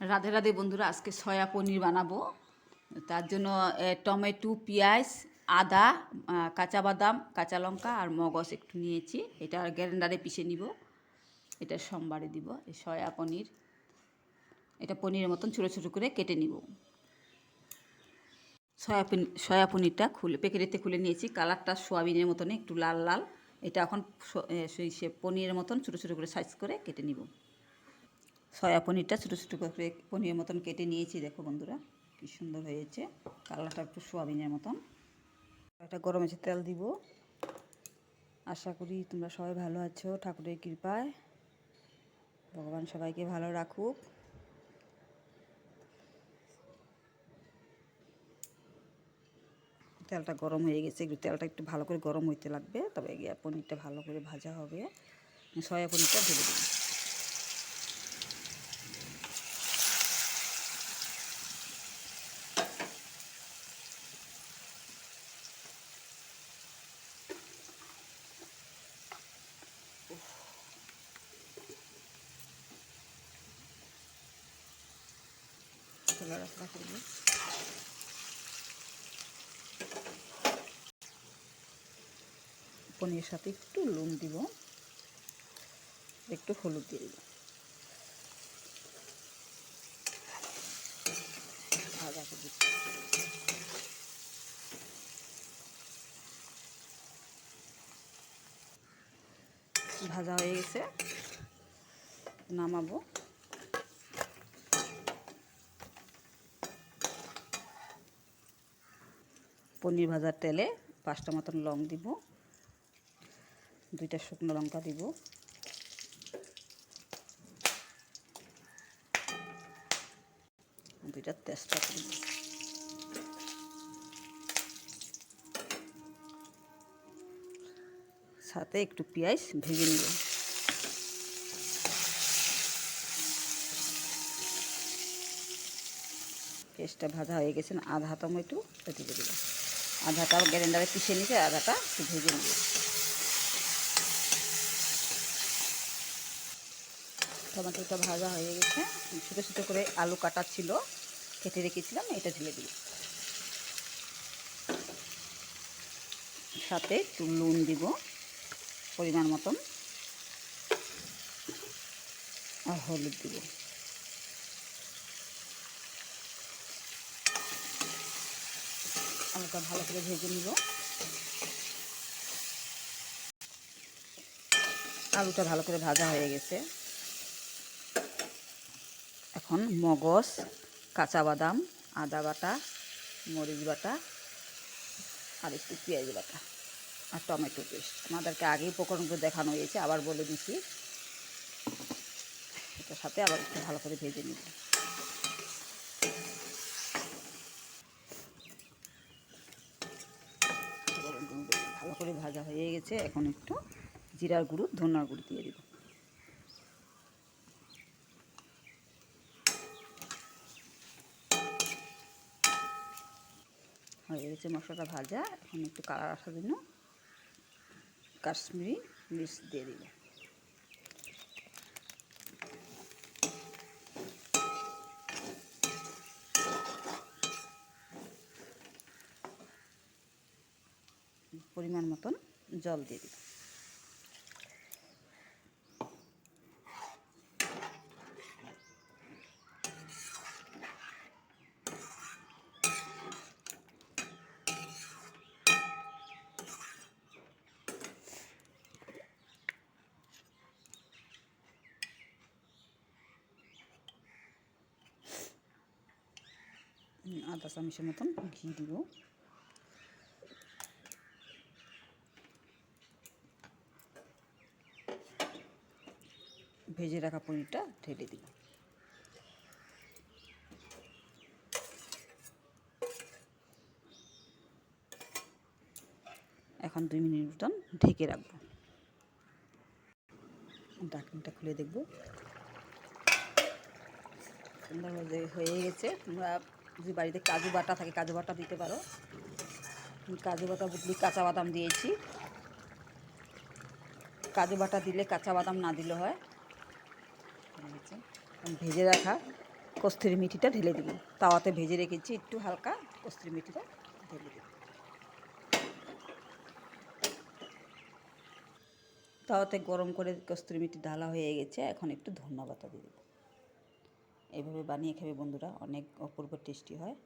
রাধে রাধে বন্ধুরা, আজকে সয়া পনির বানাবো। তার জন্য টমেটো, পেঁয়াজ, আদা কাঁচা বাদাম, কাঁচা লঙ্কা আর মগজ একটু নিয়েছি। এটা গ্যারেন্ডারে পিষে নিব। এটা সোমবারে দিব এই সয়া পনির। এটা পনিরের মতন ছোটো ছোটো করে কেটে নিব। সয়া পনি- সয়া পনিরটা খুলে, প্যাকেটেতে খুলে নিয়েছি। কালারটা সোয়াবিনের মতন একটু লাল লাল। এটা এখন সে পনিরের মতন ছোটো ছোটো করে সাইজ করে কেটে নিব। সয়া পনিরটা ছোটো ছোটো করে পনিরের মতন কেটে নিয়েছি। দেখো বন্ধুরা, কি সুন্দর হয়েছে। কালারটা একটু সোয়াবিনের মতন। একটা গরম আছে তেল দিব। আশা করি তোমরা সবাই ভালো আছো, ঠাকুরের কৃপায়। ভগবান সবাইকে ভালো রাখুক। তেলটা গরম হয়ে গেছে তেলটা একটু ভালো করে গরম হইতে লাগবে, তবে পনিরটা ভালো করে ভাজা হবে। সয়া পনিরটা ঢেলে দেবো। চলো রাস্তা করব পনিরের সাথে একটু নুন দিব, একটু হলুদ দিয়ে দিব। ভাজা হয়ে গেছে, নামাবো। পনির ভাজার তেলে পাঁচটা মতন লং দিব, দুইটা শুকনো লঙ্কা দিব। দুইটা তেজপাতা দিব। সাথে একটু পেঁয়াজ ভেজে নিব। পেঁয়াজটা ভাজা হয়ে গেছে, আধা টমেটো দিয়ে দিলাম আধাটা গ্যারেন্ডারে পিষে নিছে, আধাটা ভেজে নিব। টমেটোটা ভাজা হয়ে গেছে। ছোটো ছোটো করে আলু কাটা ছিল, কেটে রেখেছিলাম, এটা ঢেলে দিই সাথে একটু নুন দিব, পরিমাণ মতন, আর হলুদ দিব। আলুটা ভালো করে ভেজে নিব। আলুটা ভালো করে ভাজা হয়ে গেছে। এখন মগজ কাঁচা বাদাম আদা বাটা, মরিচ বাটা আর একটু পেঁয়াজ বাটা আর টমেটো পেস্ট। আমাদেরকে আগেই উপকরণগুলো দেখানো হয়েছে, আবার বলে দিচ্ছি। এটার সাথে আবার একটু ভালো করে ভেজে নিব ভালো করে ভাজা হয়ে গেছে, এখন একটু জিরার গুঁড়ো, ধনার গুঁড়ো দিয়ে দিব। হয়ে গেছে মশলাটা ভাজা, এখন একটু কালার আসার জন্য কাশ্মীরি মির্চ দিয়ে দিব পরিমাণ মতন জল দিয়ে দিব হুম, আধা চামচের মতন ঘি দিব। ভেজে রাখা পনিরটা ঢেলে দিব এখন দুই মিনিট মতন ঢেকে রাখব। ঢাকনটা খুলে দেখব। সুন্দরভাবে হয়ে গেছে। তোমরা যদি বাড়িতে কাজু বাটা থাকে, কাজু বাটা দিতে পারো। কাজু বাটা বদলি কাঁচা বাদাম দিয়েছি। কাজু বাটা দিলে কাঁচা বাদাম না দিলে হয়। এখন ভেজে রাখা কস্তুরি মিঠিটা ঢেলে দিব। তাওয়াতে ভেজে রেখেছি একটু হালকা কস্তুরি মিঠিটা ঢেলে দিব। তাওয়াতে গরম করে কস্তুরি মিঠি ঢালা হয়ে গেছে। এখন একটু ধন্যবাদ দিয়ে দেবো। এইভাবে বানিয়ে খাবে বন্ধুরা, অনেক অপূর্ব টেস্টি হয়।